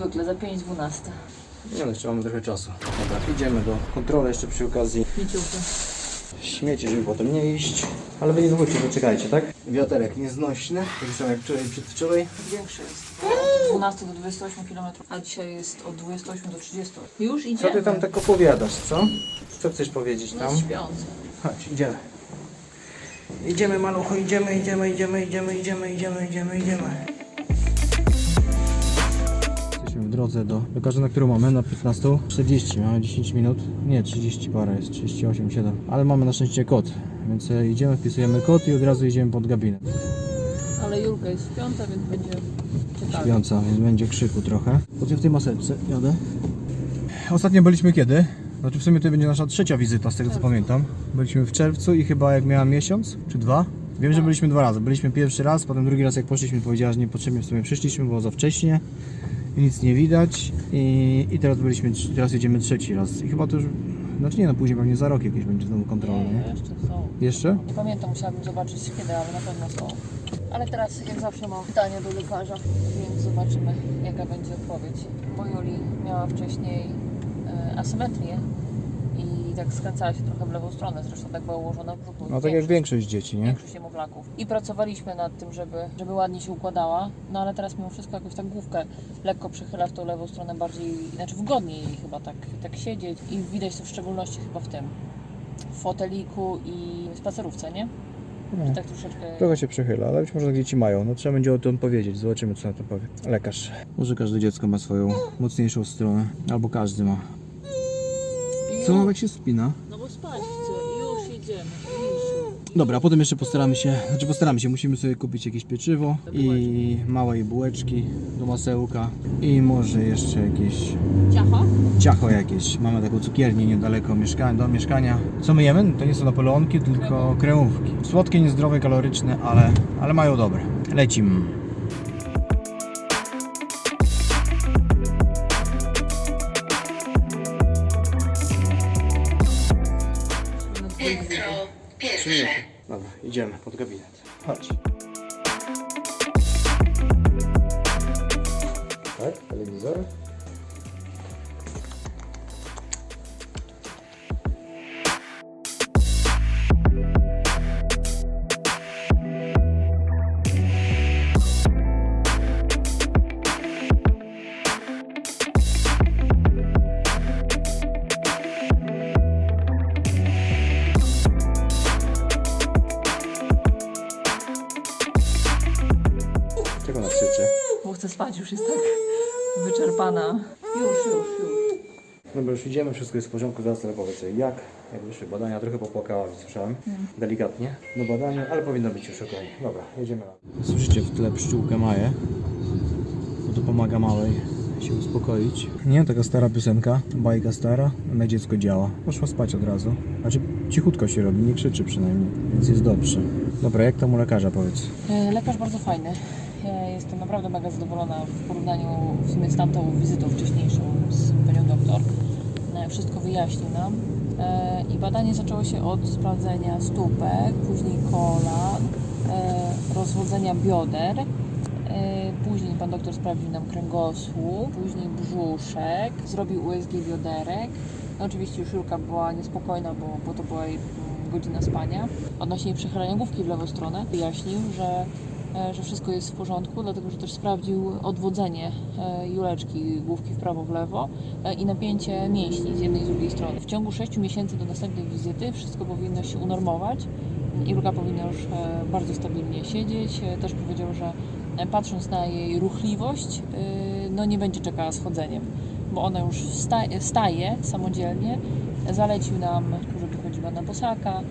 zwykle, za 5.12. Nie no, jeszcze mamy trochę czasu. Dobra, idziemy do kontroli jeszcze przy okazji. Mieciówka. Śmieci, żeby potem nie iść. Ale wy nie wychodźcie, poczekajcie, tak? Wiaterek nieznośny, taki sam jak wczoraj, przedwczoraj. Większy jest. Od 12 do 28 km, a dzisiaj jest od 28 do 30. Już idzie. Co ty tam tak opowiadasz, co? Co chcesz powiedzieć tam? Jest śpiący. Chodź, idziemy. Idziemy malucho, idziemy, idziemy, idziemy, idziemy, idziemy, idziemy, idziemy, idziemy. Drodze do lekarza, na którą mamy na 15. 40, mamy 10 minut. Nie, 30 parę jest, 38, 7. Ale mamy na szczęście kod, więc e, idziemy, wpisujemy kod i od razu idziemy pod gabinet. Ale Julka jest śpiąca, więc będzie ciekawie. Śpiąca, więc będzie krzyku trochę. Potem w tej maseczce jadę. Ostatnio byliśmy kiedy? Znaczy w sumie to będzie nasza trzecia wizyta, z tego co pamiętam. Byliśmy w czerwcu i chyba jak miałam miesiąc, czy dwa? Wiem, że byliśmy dwa razy. Byliśmy pierwszy raz, potem drugi raz jak poszliśmy powiedziała, że niepotrzebnie w sumie przyszliśmy, było za wcześnie. I nic nie widać. I, I teraz byliśmy, teraz jedziemy trzeci raz. I chyba to już, znaczy nie no, później pewnie za rok jakieś będzie znowu kontrola, Nie, nie? jeszcze są. Jeszcze? Nie pamiętam, musiałabym zobaczyć kiedy, ale na pewno są. Ale teraz jak zawsze mam pytanie do lekarza, więc zobaczymy jaka będzie odpowiedź. Bo Juli miała wcześniej e, asymetrię i tak skręcała się trochę w lewą stronę, zresztą tak była ułożona w brzuchu. No tak jak większość dzieci, nie? większość niemowlaków. I pracowaliśmy nad tym, żeby, żeby ładnie się układała, no ale teraz mimo wszystko jakoś tak główkę lekko przechyla w tą lewą stronę bardziej, znaczy wygodniej jej chyba tak, tak siedzieć i widać to w szczególności chyba w tym w foteliku i spacerówce, nie? Że tak troszeczkę... Trochę się przechyla, ale być może tak dzieci mają. No trzeba będzie o tym powiedzieć, zobaczymy co na to powie. Lekarz. Może każde dziecko ma swoją mocniejszą stronę, albo każdy ma. On tak się spina? No bo spać chcę, już idziemy, już. Dobra, a potem jeszcze postaramy się, znaczy postaramy się, musimy sobie kupić jakieś pieczywo i małe bułeczki do masełka i może jeszcze jakieś Ciacho? ciacho jakieś. Mamy taką cukiernię niedaleko mieszka do mieszkania. Co my jemy? To nie są napoleonki, tylko kremówki. Słodkie, niezdrowe, kaloryczne, ale, ale mają dobre. Lecim. Trzy minuty. Dobra, idziemy pod gabinet. Chodź. Tak, telewizor. Spać, już jest tak wyczerpana. Już, już, już. Dobra, już idziemy, wszystko jest w porządku, zaraz tyle powiedz jej jak, jak wyszły badania, trochę popłakała, słyszałem, delikatnie, do badania, ale powinno być już ok. Dobra, jedziemy. Słyszycie w tle pszczółkę Maję, bo to pomaga małej się uspokoić. Nie, taka stara piosenka, bajka stara, na dziecko działa. Poszła spać od razu, znaczy cichutko się robi, nie krzyczy przynajmniej, więc jest dobrze. Dobra, jak tam u lekarza powiedz? E, Lekarz bardzo fajny. Ja jestem naprawdę mega zadowolona w porównaniu w sumie z tamtą wizytą wcześniejszą z panią doktor. E, Wszystko wyjaśnił nam. E, I badanie zaczęło się od sprawdzenia stópek, później kolan, e, rozchodzenia bioder. E, Później pan doktor sprawdził nam kręgosłup, później brzuszek, zrobił USG bioderek. No oczywiście już Julka była niespokojna, bo, bo to była jej mm, godzina spania. Odnośnie przechylania główki w lewą stronę wyjaśnił, że, e, że wszystko jest w porządku, dlatego że też sprawdził odwodzenie e, Juleczki główki w prawo, w lewo e, i napięcie mięśni z jednej i z drugiej strony. W ciągu 6 miesięcy do następnej wizyty wszystko powinno się unormować. Julka powinna już e, bardzo stabilnie siedzieć. E, Też powiedział, że e, patrząc na jej ruchliwość, e, no nie będzie czekała z chodzeniem, bo ona już wsta- staje samodzielnie. Zalecił nam, żeby chodziła na bosaka, e,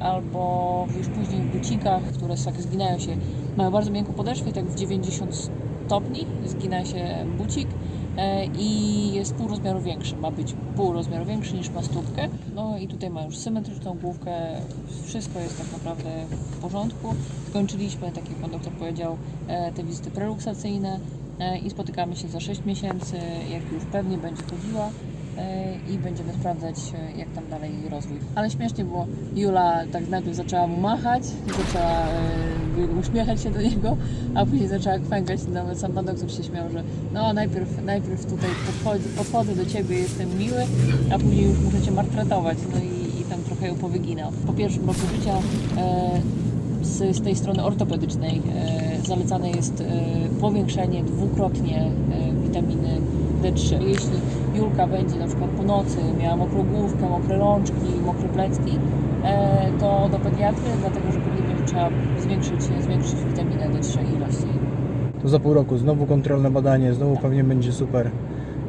albo już później w bucikach, które tak zginają się, mają bardzo miękką podeszwę i tak w 90 stopni zgina się bucik e, i jest pół rozmiaru większy, ma być pół rozmiaru większy niż ma stópkę. No i tutaj ma już symetryczną główkę, wszystko jest tak naprawdę w porządku. Skończyliśmy, tak jak pan doktor powiedział, e, te wizyty preluksacyjne e, i spotykamy się za 6 miesięcy, jak już pewnie będzie chodziła e, i będziemy sprawdzać, e, jak tam dalej rozwój. Ale śmiesznie było, Jula tak najpierw zaczęła mu machać, zaczęła e, uśmiechać się do niego, a później zaczęła kwękać. Nawet sam pan doktor się śmiał, że no najpierw, najpierw tutaj podchodzi, podchodzę do ciebie, jestem miły, a później już muszę cię martretować. No i, i tam trochę ją powyginał. Po pierwszym roku życia e, z, z tej strony ortopedycznej e, zalecane jest e, powiększenie dwukrotnie e, witaminy D3. Jeśli Julka będzie na przykład po nocy miała mokrą główkę, mokre rączki, mokre plecki, e, to do pediatry, dlatego że pewnie będzie trzeba zwiększyć, zwiększyć witaminę D3 ilość jej. To za pół roku znowu kontrolne badanie, znowu pewnie będzie super.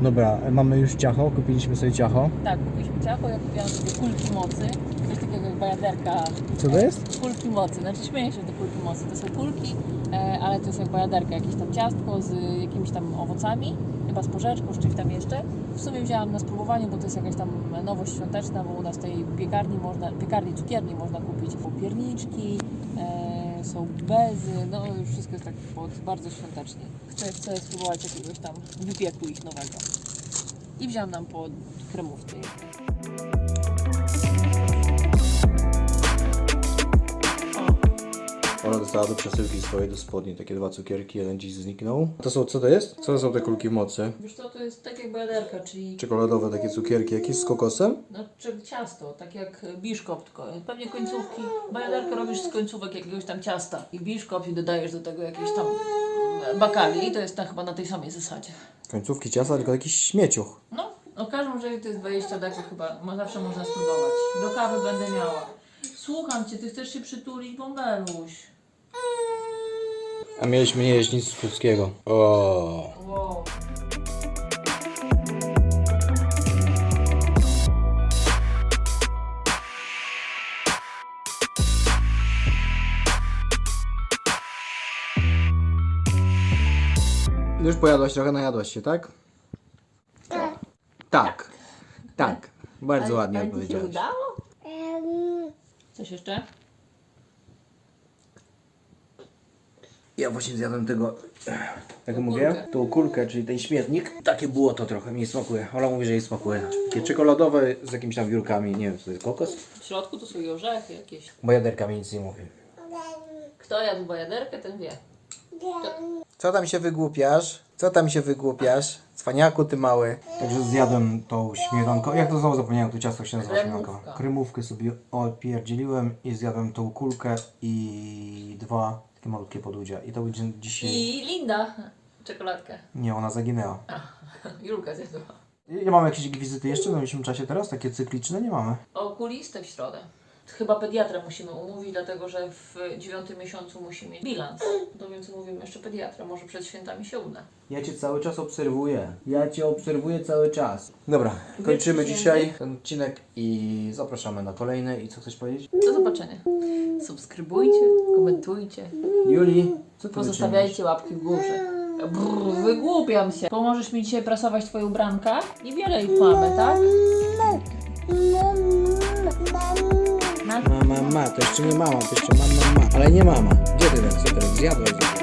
Dobra, mamy już ciacho, kupiliśmy sobie ciacho. Tak, kupiliśmy ciacho, ja kupiłam sobie kulki mocy, coś takiego jak bajaderka Co to jest? kulki mocy, znaczy śmieję się te kulki mocy, to są kulki, e, ale to jest jak bajaderka, jakieś tam ciastko z jakimiś tam owocami, chyba z porzeczką, z czymś tam jeszcze. W sumie wzięłam na spróbowanie, bo to jest jakaś tam nowość świąteczna, bo u nas w tej piekarni można, piekarni, cukierni można kupić pierniczki, e, są bezy, no już wszystko jest tak pod, bardzo świątecznie. Chcę, chcę spróbować jakiegoś tam wypieku ich nowego. I wziąłam nam po kremówce. Do przesyłki swojej do spodni takie dwa cukierki, jeden dziś zniknął. To są, co to jest? Co to są te kulki mocy? Wiesz co, to jest tak jak bajaderka, czyli Czekoladowe takie cukierki, jakieś z kokosem? No, czy ciasto, tak jak biszkopt, tylko pewnie końcówki. Bajaderkę robisz z końcówek jakiegoś tam ciasta i biszkopt i dodajesz do tego jakieś tam mm, bakali i to jest na, chyba na tej samej zasadzie. Końcówki ciasta, tylko jakiś śmieciuch. No, okażą, że to jest 20 deko chyba, mo- zawsze można spróbować. Do kawy będę miała. Słucham Cię, Ty chcesz się przytulić, bąbeluś. A mieliśmy nie jeść nic ludzkiego. O. Wow. Już pojadłaś trochę, najadłaś się, tak? Tak. Tak. Bardzo ładnie A ci się odpowiedziałeś. udało? Coś jeszcze? Ja właśnie zjadłem tego, jak mówię, tą kulkę, czyli ten śmietnik. Takie było to trochę, mi smakuje. Ola mówi, że jej smakuje. Takie czekoladowe z jakimiś tam wiórkami, nie wiem co to jest, kokos? W środku to są i orzechy jakieś. Bajaderka mi nic nie mówi. Kto jadł bajaderkę, ten wie. Co tam się wygłupiasz? Co tam się wygłupiasz? Cwaniaku ty mały. Także zjadłem tą śmietankę. Jak to znowu zapomniałem, to ciasto się nazywa Kremówka. śmietanka. Kremówkę sobie opierdzieliłem i zjadłem tą kulkę i dwa takie malutkie podłudzia. I to będzie dzisiaj... I Linda czekoladkę. Nie, ona zaginęła. A, Julka zjadła. Nie mamy jakieś wizyty jeszcze w najbliższym czasie teraz? Takie cykliczne? Nie mamy. Okulistę w środę. Chyba pediatrę musimy umówić, dlatego że w dziewiątym miesiącu musi mieć bilans. To więc umówimy jeszcze pediatrę, może przed świętami się uda. Ja Cię cały czas obserwuję. Ja Cię obserwuję cały czas. Dobra, kończymy dzisiaj ten odcinek i zapraszamy na kolejny. I co chcesz powiedzieć? Do zobaczenia. Subskrybujcie, komentujcie, Juli, co ty pozostawiajcie łapki w górze. Brr, wygłupiam się. Pomożesz mi dzisiaj prasować twoje ubranka? Niewiele ich mamy, tak? Mama, ma, to jeszcze nie mama, to jeszcze mama, ma. Ale nie mama. Gdzie ty teraz? Co teraz? Zjadłaś?